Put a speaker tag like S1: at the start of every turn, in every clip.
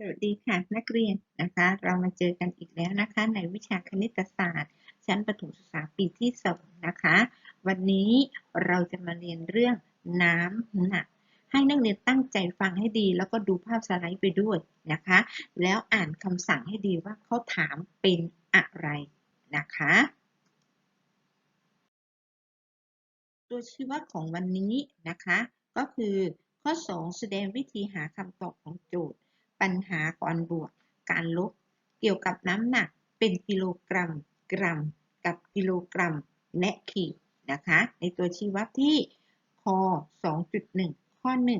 S1: สวัสดีค่ะนักเรียนนะคะ เรามาเจอกันอีกแล้วนะคะ ในวิชาคณิตศาสตร์ ชั้นประถมศึกษาปีที่สองนะคะ วันนี้เราจะมาเรียนเรื่องน้ำหนัก ให้นักเรียนตั้งใจฟังให้ดี แล้วก็ดูภาพสไลด์ไปด้วยนะคะ แล้วอ่านคำสั่งให้ดีว่าเขาถามเป็นอะไรนะคะ ตัวชี้วัดของวันนี้นะคะ ก็คือข้อ 2 แสดงวิธีหาคำตอบของโจทย์ ปัญหาก่อนบวก การลบ เกี่ยวกับน้ำหนักเป็นกิโลกรัม กรัม กับกิโลกรัม และขีดนะคะ ในตัวชี้วัดที่ค2.1 ข้อ 1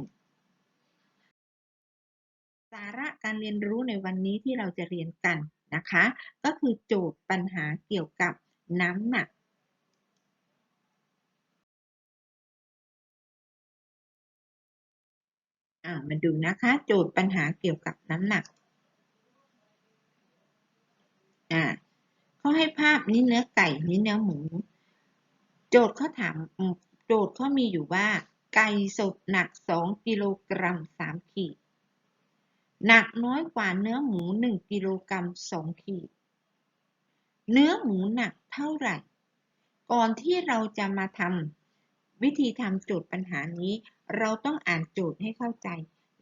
S1: สาระการเรียนรู้ในวันนี้ที่เราจะเรียนกันนะคะ ก็คือโจทย์ปัญหาเกี่ยวกับน้ำหนัก อ่ามาดูนะคะ โจทย์ปัญหาเกี่ยวกับน้ำหนักอ่าเขาให้ภาพนี้เนื้อไก่นี้เนื้อหมู โจทย์เขาถามอืมโจทย์เขามีอยู่ว่า ไก่สดหนัก 2 กิโลกรัม 3 ขีด หนักน้อยกว่าเนื้อหมู 1 กิโลกรัม 2 ขีด เนื้อหมูหนักเท่าไหร่ ก่อนที่เราจะมาทำ วิธีทำโจทย์ปัญหานี้ เราต้องอ่านโจทย์ให้เข้าใจ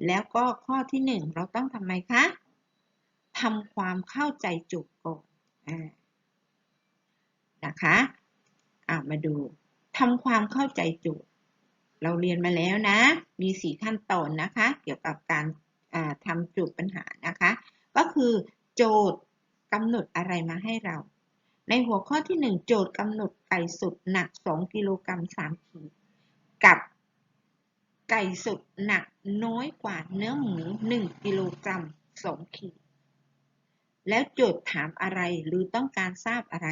S1: แล้วก็ข้อที่หนึ่งเราต้องทำไมคะทำความเข้าใจโจทย์ก่อนอนะคะอามาดูทำความเข้าใจโจทย์ เราเรียนมาแล้วนะ มีสี่ขั้นตอนนะคะ เกี่ยวกับการาทำโจทย์ปัญหานะคะ ก็คือโจทย์กำหนดอะไรมาให้เรา ในหัวข้อที่ 1 โจทย์กำหนดไก่สดหนัก 2 กิโลกรัม3ขีด กับไก่สดหนักน้อยกว่าเนื้อหมู 1 กิโลกรัม2ขีด แล้วโจทย์ถามอะไรหรือต้องการทราบอะไร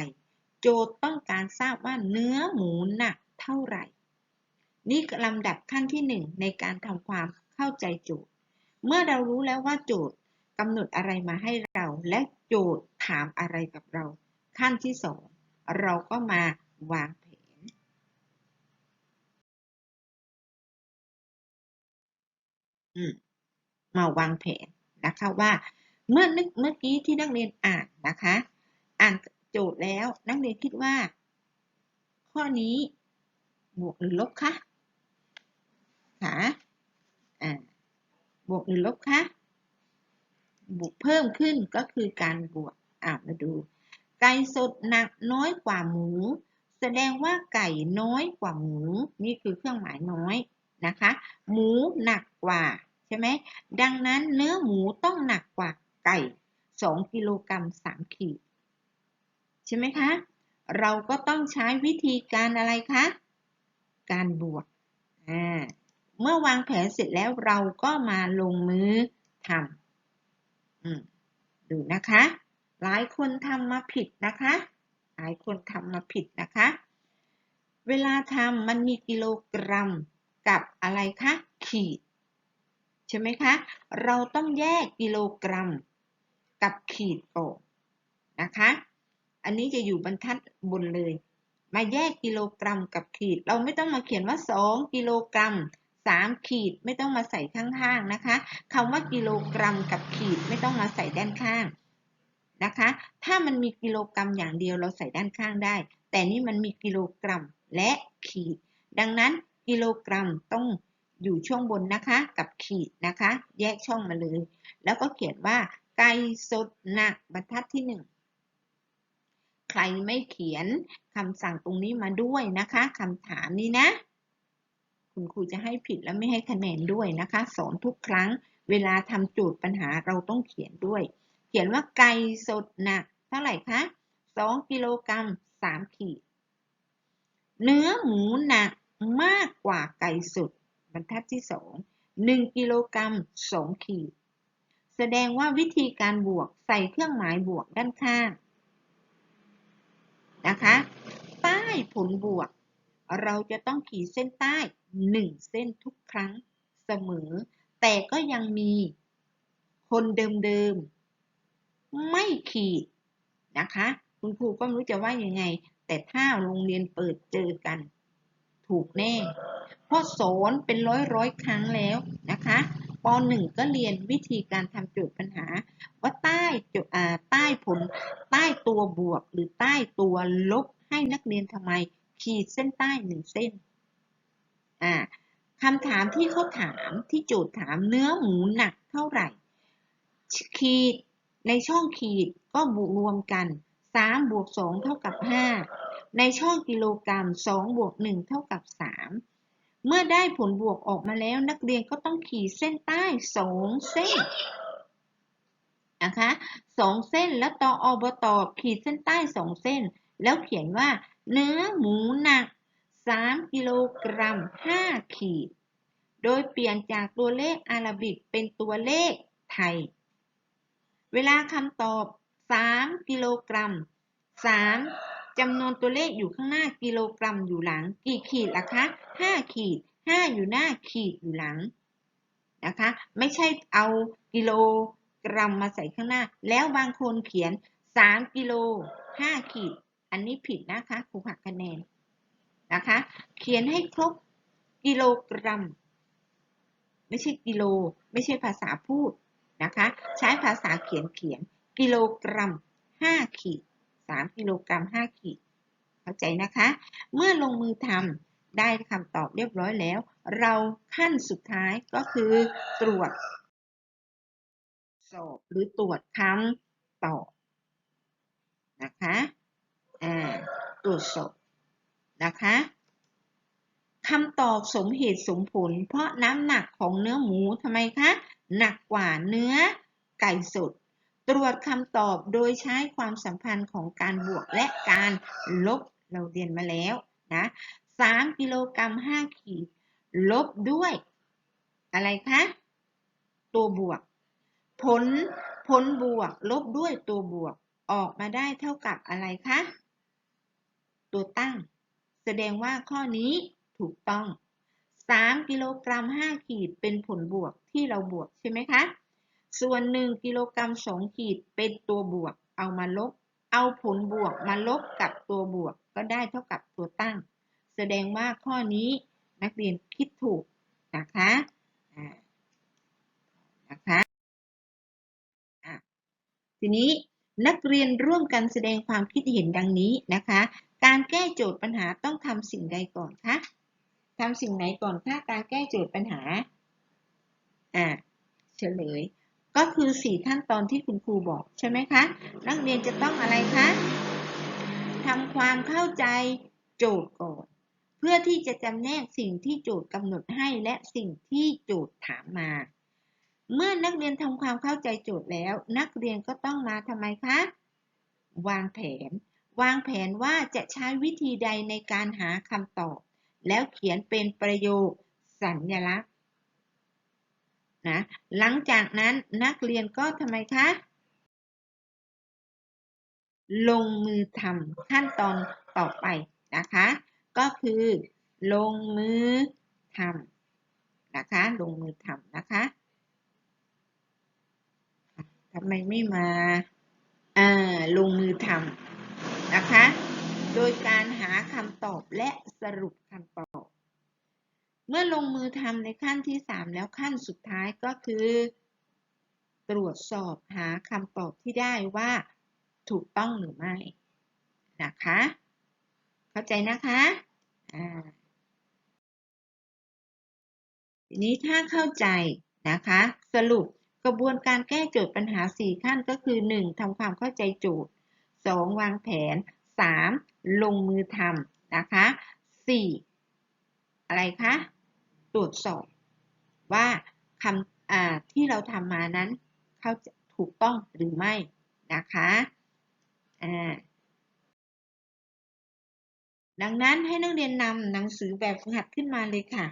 S1: โจทย์ต้องการทราบว่าเนื้อหมูหนักเท่าไหร่ นี่ลำดับขั้นที่ 1 ในการทำความเข้าใจโจทย์ เมื่อเรารู้แล้วว่าโจทย์กำหนดอะไรมาให้เรา และโจทย์ถามอะไรกับเรา ขั้นที่สองเราก็มาวางแผน อืมมาวางแผนนะคะว่าเมื่อนึกเมื่อกี้ที่นักเรียนอ่านนะคะ อ่านโจทย์แล้วนักเรียนคิดว่า ข้อนี้บวกหรือลบคะคะอ่าบวกหรือลบคะบวกเพิ่มขึ้นก็คือการบวกอ่ามาดู ไก่สดหนักน้อยกว่าหมู แสดงว่าไก่น้อยกว่าหมู นี่คือเครื่องหมายน้อยนะคะ หมูหนักกว่าใช่ไหมดังนั้นเนื้อหมูต้องหนักกว่าไก่ 2 กิโลกรัม3ขีดใช่ไหมคะ เราก็ต้องใช้วิธีการอะไรคะ การบวกอ่าเมื่อวางแผนเสร็จแล้วเราก็มาลงมือทำอืมดูนะคะ หลายคนทำมาผิดนะคะ หลายคนทำมาผิดนะคะ เวลาทำมันมีกิโลกรัมกับอะไรคะขีด ใช่ไหมคะ เราต้องแยกกิโลกรัมกับขีดออกนะคะ อันนี้จะอยู่บรรทัดบนเลย มาแยกกิโลกรัมกับขีด เราไม่ต้องมาเขียนว่า 2 กิโลกรัม 3 ขีดไม่ต้องมาใส่ข้างๆนะคะคำว่ากิโลกรัมกับขีดไม่ต้องมาใส่ด้านข้าง นะคะ ถ้ามันมีกิโลกรัมอย่างเดียวเราใส่ด้านข้างได้ แต่นี่มันมีกิโลกรัมและขีด ดังนั้นกิโลกรัมต้องอยู่ช่วงบนนะคะกับขีดนะคะ แยกช่องมาเลย แล้วก็เขียนว่าไก่สดหนักบรรทัดที่หนึ่งใครไม่เขียนคำสั่งตรงนี้มาด้วยนะคะคำถามนี้นะ คุณครูจะให้ผิดและไม่ให้คะแนนด้วยนะคะ สอนทุกครั้ง เวลาทำโจทย์ปัญหาเราต้องเขียนด้วย ขียนว่าไก่สดหนักเท่าไหร่คะ2กิโลกรัม3ขีด เนื้อหมูหนักมากกว่าไก่สดบรรทัดที่2 1กิโลกรัม2ขีด แสดงว่าวิธีการบวกใส่เครื่องหมายบวกด้านข้างนะคะใต้ผลบวก เราจะต้องขีดเส้นใต้1เส้นทุกครั้งเสมอ แต่ก็ยังมีคนเดิมๆ ไม่ขีดนะคะ คุณครูก็ไม่รู้จะว่ายังไง แต่ถ้าโรงเรียนเปิดเจอกัน ถูกแน่เพราะสอนเป็นร้อยร้อยครั้งแล้วนะคะป .1 ก็เรียนวิธีการทำโจทย์ปัญหา ว่าใต้โจอาใต้ผล ใต้ตัวบวกหรือใต้ตัวลบให้นักเรียนทำไม ขีดเส้นใต้หนึ่งเส้นอ่าคำถามที่เขาถามที่โจทย์ถามเนื้อหมูหนักเท่าไหร่ ขีด ในช่องขีดก็บวกรวมกัน 3 บวก 2 เท่ากับ 5 ในช่องกิโลกรัม 2 บวก 1 เท่ากับ 3 เมื่อได้ผลบวกออกมาแล้วนักเรียนก็ต้องขีดเส้นใต้ 2 เส้นนะคะ2เส้นแล้วต่ออบตอขีดเส้นใต้2เส้น แล้วเขียนว่า เนื้อหมูหนัก 3 กิโลกรัม 5 ขีด โดยเปลี่ยนจากตัวเลขอาราบิกเป็นตัวเลขไทย เวลาคำตอบ 3 กิโลกรัม 3จำนวนตัวเลขอยู่ข้างหน้ากิโลกรัมอยู่หลัง กี่ขีดล่ะคะ 5 ขีด 5 อยู่หน้าขีดอยู่หลังนะคะ ไม่ใช่เอากิโลกรัมมาใส่ข้างหน้า แล้วบางคนเขียน 3 กิโล 5 ขีด อันนี้ผิดนะคะครูหักคะแนนนะคะ เขียนให้ครบกิโลกรัม ไม่ใช่กิโล ไม่ใช่ภาษาพูด นะคะ ใช้ภาษาเขียนเขียนกิโลกรัม 5 ขีด 3 กิโลกรัม 5 ขีด เข้าใจนะคะ เมื่อลงมือทำได้คำตอบเรียบร้อยแล้ว เราขั้นสุดท้ายก็คือตรวจ สอบหรือตรวจคำตอบนะคะอ่าตรวจสอบนะคะคำตอบสมเหตุสมผล เพราะน้ำหนักของเนื้อหมูทำไมคะ หนักกว่าเนื้อไก่สด ตรวจคำตอบโดยใช้ความสัมพันธ์ของการบวกและการลบเราเรียนมาแล้วนะ3กิโลกรัม5ขีด ลบด้วย อะไรคะ ตัวบวก ผลผลบวก ลบด้วยตัวบวก ออกมาได้เท่ากับอะไรคะ ตัวตั้ง แสดงว่าข้อนี้ถูกต้อง 3 กิโลกรัม 5 ขีดเป็นผลบวก ที่เราบวกใช่ไหมคะ ส่วน 1 กิโลกรัม2ขีดเป็นตัวบวก เอามาลบ เอาผลบวกมาลบกับตัวบวกก็ได้เท่ากับตัวตั้ง แสดงว่าข้อนี้นักเรียนคิดถูกนะคะนะคะทีนี้นักเรียนร่วมกันแสดงความคิดเห็นดังนี้นะคะ การแก้โจทย์ปัญหาต้องทำสิ่งใดก่อนคะทำสิ่งไหนก่อนคะการแก้โจทย์ปัญหา อ่าเฉลย ก็คือสี่ขั้นตอนที่คุณครูบอกใช่ไหมคะ นักเรียนจะต้องอะไรคะทำความเข้าใจโจทย์ก่อน เพื่อที่จะจำแนกสิ่งที่โจทย์กำหนดให้และสิ่งที่โจทย์ถามมา เมื่อนักเรียนทำความเข้าใจโจทย์แล้ว นักเรียนก็ต้องมาทำไมคะ วางแผน วางแผนว่าจะใช้วิธีใดในการหาคำตอบ แล้วเขียนเป็นประโยคสัญลักษณ์ นะหลังจากนั้นนักเรียนก็ทำไมคะ ลงมือทำขั้นตอนต่อไปนะคะ ก็คือลงมือทำนะคะ ลงมือทำนะคะทำไมไม่มาอ่าลงมือทำนะคะ โดยการหาคำตอบและสรุปคำตอบ เมื่อลงมือทำในขั้นที่ 3 แล้วขั้นสุดท้ายก็คือ ตรวจสอบหาคำตอบที่ได้ว่า ถูกต้องหรือไม่นะคะ เข้าใจนะคะทีนี้ถ้าเข้าใจนะคะ สรุปกระบวนการแก้โจทย์ปัญหา 4 ขั้นก็คือ 1. ทำความเข้าใจโจทย์ 2. วางแผน 3. ลงมือทำนะคะ 4. อะไรคะ ตรวจสอบว่าคำที่เราทำมานั้นเขาถูกต้องหรือไม่นะคะดังนั้นให้นักเรียนนำหนังสือแบบฝึกหัดขึ้นมาเลยค่ะ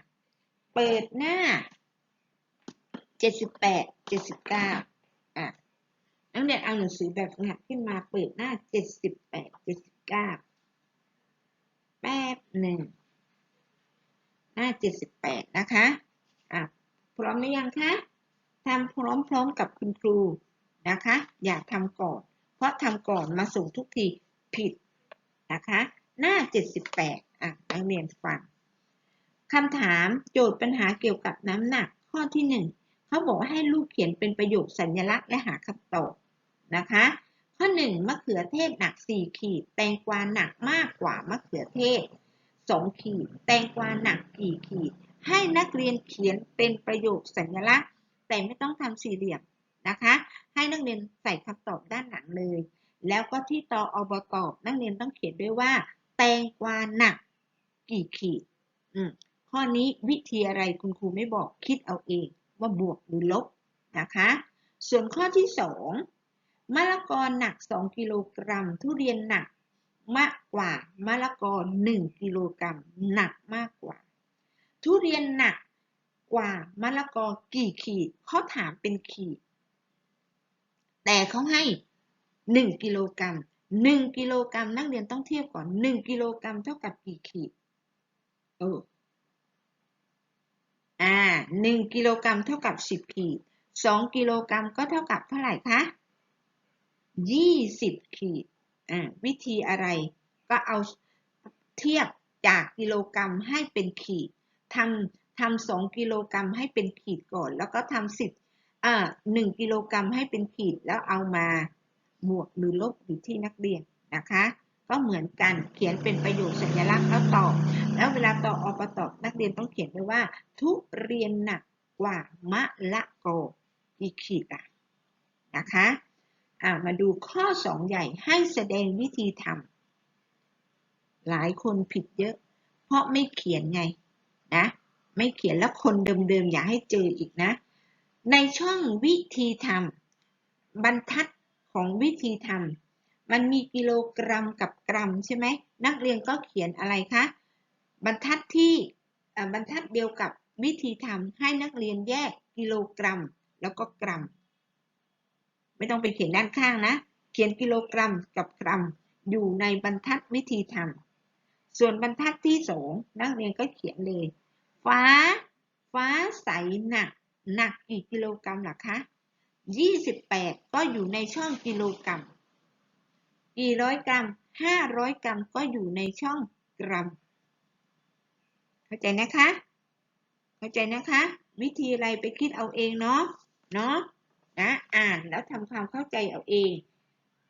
S1: เปิดหน้า 78 79อะนักเรียนเอาหนังสือแบบฝึกหัดขึ้นมาเปิดหน้า 78 79 แป๊บหนึ่ง หน้า78 นะคะอะพร้อมหรือยังคะทำพร้อมๆกับคุณครูนะคะ อย่าทำก่อน เพราะทำก่อนมาส่งทุกทีผิดนะคะ หน้า 78อะนักเรียนฟังคำถามโจทย์ปัญหาเกี่ยวกับน้ำหนักข้อที่ 1เขาบอกว่าให้ลูกเขียนเป็นประโยคสัญลักษณ์และหาคำตอบนะคะ ข้อหนึ่งมะเขือเทศหนัก 4 ขีด แตงกวาหนักมากกว่ามะเขือเทศ 2 ขีด แตงกวาหนักกี่ขีด ให้นักเรียนเขียนเป็นประโยคสัญลักษณ์ แต่ไม่ต้องทำสี่เหลี่ยมนะคะ ให้นักเรียนใส่คำตอบด้านหลังเลย แล้วก็ที่ตออบตอบนักเรียนต้องเขียนด้วยว่า แตงกวาหนักกี่ขีดข้อนี้วิธีอะไรคุณครูไม่บอกคิดเอาเองว่าบวกหรือลบนะคะ ส่วนข้อที่ 2มะละกอหนัก 2 กิโลกรัม ทุเรียนหนัก มากกว่ามะละกอ1กิโลกรัมหนักมากกว่า ทุเรียนหนักกว่ามะละกอกี่ขีดเขาถามเป็นขีด แต่เขาให้ 1 กิโลกรัม1กิโลกรัมนักเรียนต้องเทียบก่อน 1 กิโลกรัมเท่ากับกี่ขีดเอออ่าหนึ่งกิโลกรัมเท่ากับสิบขีดสองกิโลกรัมก็เท่ากับเท่าไหร่คะยี่สิบขีด วิธีอะไร ก็เอาเทียบจากกิโลกรัมให้เป็นขีดทำทำสองกิโลกรัมให้เป็นขีดก่อน แล้วก็ทำสิบอ่าหนึ่งกิโลกรัมให้เป็นขีดแล้วเอามาบวกหรือลบอยู่ที่นักเรียนนะคะ ก็เหมือนกันเขียนเป็นประโยคสัญลักษณ์แล้วตอบ แล้วเวลาต่ออปตอบนักเรียนต้องเขียนไว้ว่า ทุเรียนหนักกว่ามะละกอกี่ขีดอะนะคะ อ่ามาดูข้อ 2 ใหญ่ให้แสดงวิธีทำหลายคนผิดเยอะ เพราะไม่เขียนไงนะไม่เขียนแล้วคนเดิมๆอย่าให้เจออีกนะ ในช่องวิธีทำบรรทัดของวิธีทำมันมีกิโลกรัมกับกรัมใช่ไหมนักเรียนก็เขียนอะไรคะบรรทัดที่บรรทัดเดียวกับวิธีทำให้นักเรียนแยกกิโลกรัม แล้วก็กรัม ไม่ต้องไปเขียนด้านข้างนะ เขียนกิโลกรัมกับกรัม อยู่ในบรรทัดวิธีทำส่วนบรรทัดที่สองนักเรียนก็เขียนเลย ฟ้า ฟ้าใสหนัก หนักกี่กิโลกรัมล่ะคะ28 ก็อยู่ในช่องกิโลกรัม กี่ร้อยกรัม 500 กรัมก็อยู่ในช่องกรัม เข้าใจนะคะ เข้าใจนะคะ วิธีอะไรไปคิดเอาเองเนาะ เนาะ นะอ่านแล้วทำความเข้าใจเอาเอง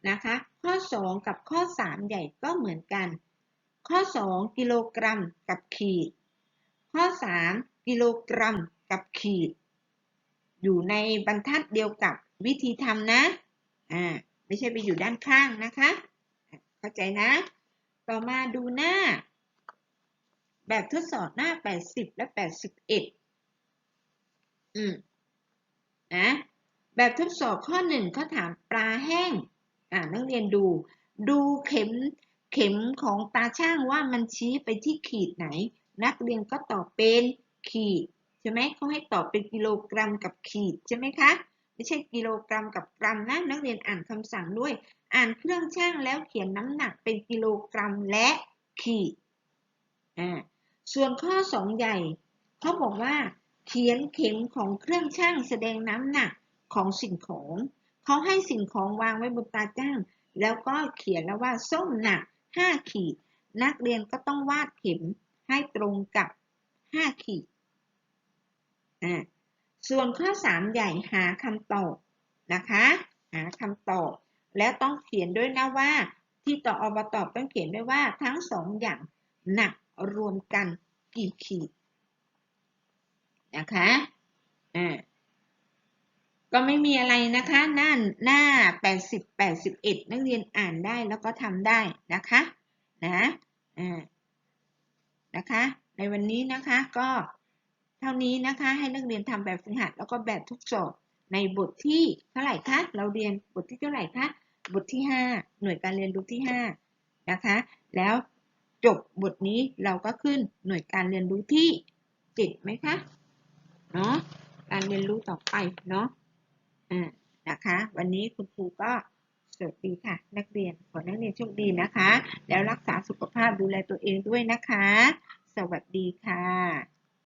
S1: นะคะ ข้อ 2 กับข้อ 3 ใหญ่ก็เหมือนกัน ข้อ 2 กิโลกรัมกับขีด ข้อ 3 กิโลกรัมกับขีด อยู่ในบรรทัดเดียวกับวิธีทำนะอ่าไม่ใช่ไปอยู่ด้านข้างนะคะ เข้าใจนะ ต่อมาดูหน้า แบบทดสอบหน้า 80 และ 81อืมนะ แบบทดสอบข้อหนึ่งเขาถามปลาแห้ง อ่านักเรียนดู ดูเข็มเข็มของตาช่างว่ามันชี้ไปที่ขีดไหน นักเรียนก็ตอบเป็นขีดใช่ไหมเขาให้ตอบเป็นกิโลกรัมกับขีดใช่ไหมคะไม่ใช่กิโลกรัมกับกรัมนะนักเรียนอ่านคำสั่งด้วย อ่านเครื่องช่างแล้วเขียนน้ำหนักเป็นกิโลกรัมและขีดอ่าส่วนข้อ2ใหญ่เขาบอกว่า เขียนเข็มของเครื่องช่างแสดงน้ำหนัก ของสิ่งของ เขาให้สิ่งของวางไว้บนตาจ้าง แล้วก็เขียนแล้วว่าส้มหนัก 5 ขีด นักเรียนก็ต้องวาดเข็มให้ตรงกับ 5 ขีดอ่าส่วนข้อ 3 ใหญ่หาคำตอบนะคะ หาคำตอบแล้วต้องเขียนด้วยนะว่า ที่ต่ออบตอบต้องเขียนด้วยว่าทั้งสองอย่างหนักรวมกันกี่ขีดนะคะอ่า ก็ไม่มีอะไรนะคะหน้าหน้า 80 81 นักเรียนอ่านได้แล้วก็ทำได้นะคะนะอ่านะคะ ในวันนี้นะคะก็เท่านี้นะคะให้นักเรียนทำแบบฝึกหัดแล้วก็แบบทุกสอบในบทที่เท่าไหร่คะเราเรียนบทที่เท่าไหร่คะบทที่ 5 หน่วยการเรียนรู้ที่ 5 นะคะ แล้วจบบทนี้เราก็ขึ้นหน่วยการเรียนรู้ที่จิตไหมคะเนาะการเรียนรู้ต่อไปเนาะ อ่านะคะ วันนี้คุณครูก็สวัสดีค่ะ นักเรียนขอนักเรียนโชคดีนะคะ แล้วรักษาสุขภาพดูแลตัวเองด้วยนะคะ สวัสดีค่ะ